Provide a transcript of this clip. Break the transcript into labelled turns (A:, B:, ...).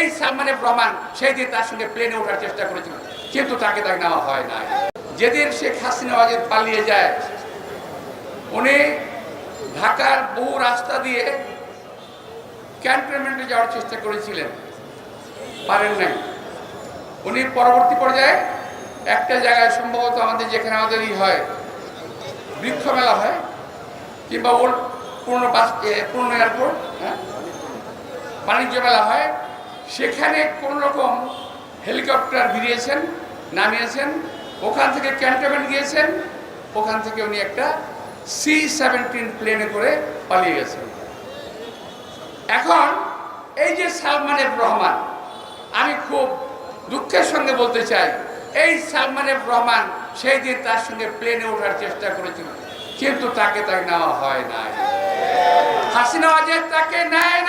A: এই সালমানের রহমান সেই দিন তার সঙ্গে প্লেনে ওঠার চেষ্টা করেছিল, কিন্তু তাকে তাকে নেওয়া হয় না যেদিন শেখ হাসিনা ওয়াজেদ পালিয়ে যায়, উনি ঢাকার বহু রাস্তা দিয়ে ক্যান্টনমেন্টে যাওয়ার চেষ্টা করেছিলেন। পারেন নাই। উনি পরবর্তী পর্যায়ে একটা জায়গায় সম্ভবত আমাদের যেখানে আমাদের ই হয়, বৃক্ষ মেলা হয়, কিংবা ওল্ড পুরনো বাস পুরনো এয়ারপোর্ট হ্যাঁ? বাণিজ্য মেলা হয় সেখানে কোন রকম হেলিকপ্টার ভিড়িয়েছেন, নামিয়েছেন, ওখান থেকে ক্যান্টনমেন্ট গিয়েছেন, ওখান থেকে উনি একটা সি সেভেন্টিন প্লেনে করে পালিয়ে গেছেন। এখন এই যে সালমানের রহমান, আমি খুব দুঃখের সঙ্গে বলতে চাই, এই সালমানের রহমান সেই দিন তার সঙ্গে প্লেনে ওঠার চেষ্টা করেছিল, কিন্তু তাকে তাকে নেওয়া হয় নাই। হাসিনা ওয়াজেদ তাকে নেয়